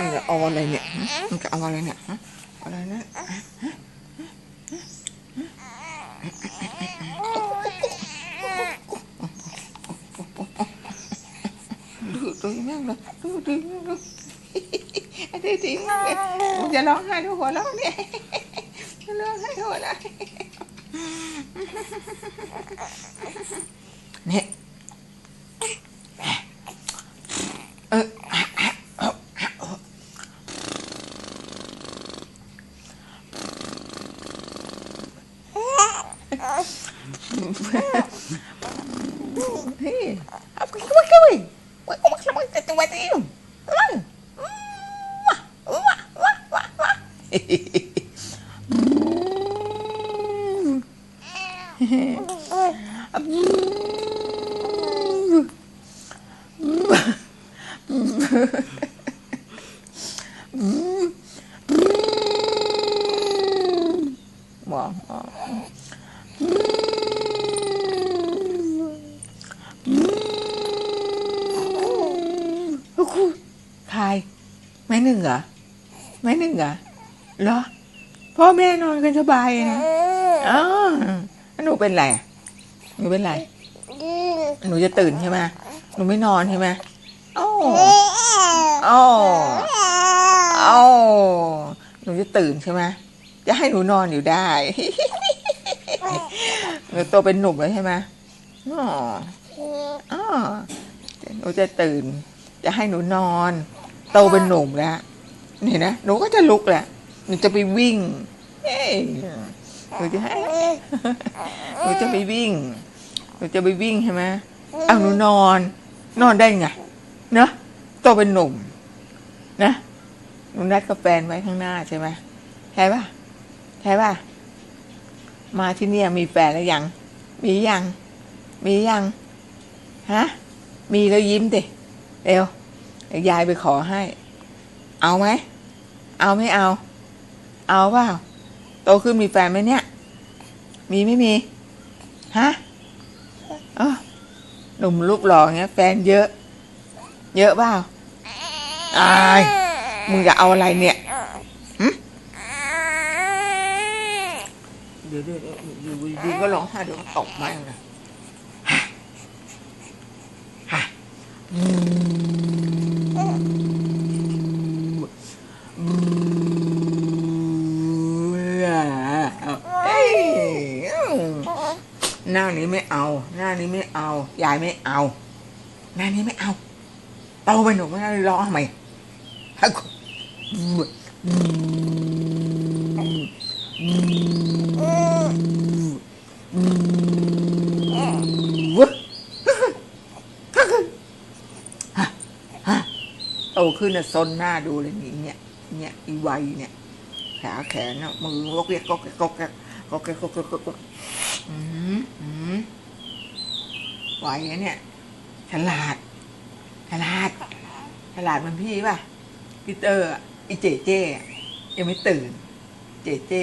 Nggak awal ini, nggak awal ini, awal ini. Được rồi nha, được rồi nha, được. Thế thì mình sẽ lón hai đứa หัวลอนเนี่ยลอนให้หัวลอน Ne. Hehehehe Wah. Wah, wah, wah, wah. Wah. ลูกคุณใครแม่หนึ่งเหรอแม่หนึ่งเหรอเหรอ พ่อแม่นอนกันสบายนะอ๋อหนูเป็นไรหนูเป็นไร หนูจะตื่นใช่ไหมหนูไม่นอนใช่ไหม โอ้โอ้โอ้หนูจะตื่นใช่ไหมจะให้หนูนอนอยู่ได้หนูโตเป็นหนุ่มแล้วใช่ไหมอ๋ออ๋อหนูจะตื่น จะให้หนูนอน โตเป็นหนุ่มแล้วนี่นะหนูก็จะลุกแหละหนูจะไปวิ่งเอ้ยหนูจะให้หนูจะไปวิ่งหนูจะไปวิ่งใช่ไหมเอาหนูนอน นอนได้ไง เนอะโตเป็นหนุ่ม นะหนูนัดกับแฟนไว้ข้างหน้าใช่ไหมใช่ปะใช่ปะมาที่เนี่ยมีแฟนแล้วยัง มียัง มียัง ฮะ มีแล้วยิ้มดิเร็วยวยายไปขอให้ เอาไหม เอาไม่เอา เอาเปล่า โตขึ้นมีแฟนไหมเนี่ย มีไม่มี ฮะ อ๋อหนุ่มรูปหล่อเงี้ย แฟนเยอะ เยอะเปล่าอายมึงจะเอาอะไรเนี่ยหึเดี๋ยวเดี๋ยวเดี๋ยวอยู่ดีๆก็ร้องไห้เดี๋ยวก็ตกมาเลยฮะฮะอืมอืมเอ้ยหน้านี้ไม่เอา หน้านี้ไม่เอา ยายไม่เอา หน้านี้ไม่เอา เอาไปหนูไม่ได้ร้องทำไมฮักโตขึ้นน่ะซนหน้าดูเลยนี่เนี่ย เนี่ยอีไวเนี่ยแขาแขนน่ะมือก็เรียกก็แกก็แกก็แกก็แกก็แกอืมอืมไหวเนี่ย ฉลาด ฉลาดมันพี่ป่ะพี่เตอร์อะเจเจยังไม่ตื่น เจเจ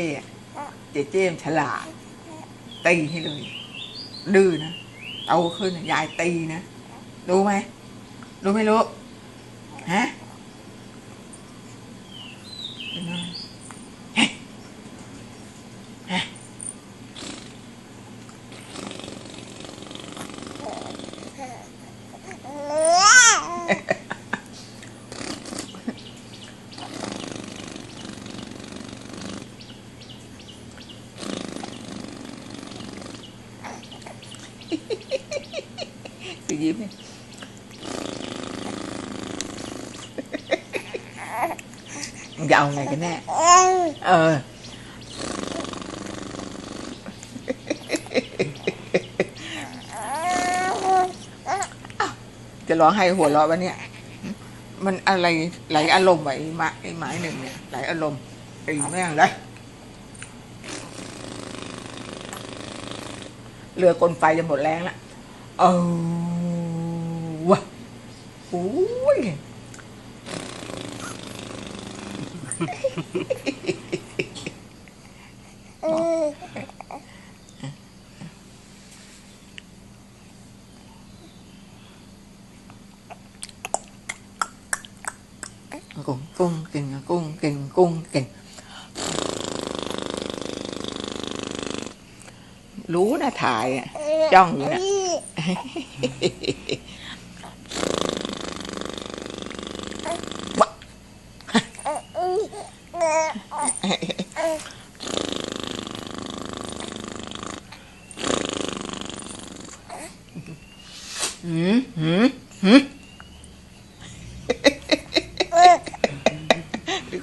เจเจมันฉลาดตีให้เลยดื้อนะโตขึ้นยายตีนะรู้ไหมรู้ไม่รู้ฮะเป็นไงเฮ้ยฮะคือ ยิ้มเนี่ยมึงจะเอาไงกันแน่ เออ จะร้องให้หัวเราะวะเนี่ย มันอะไรไหลอารมณ์ไว้ไม้ไอ้ไม้หนึ่งเนี่ยไหลอารมณ์ตีแม่งเลยเรือกลไฟจะหมดแรงละเออ Ui. Đó. cung kình cung kình cung kình lú nó thải cho người nè หืมหืมหรื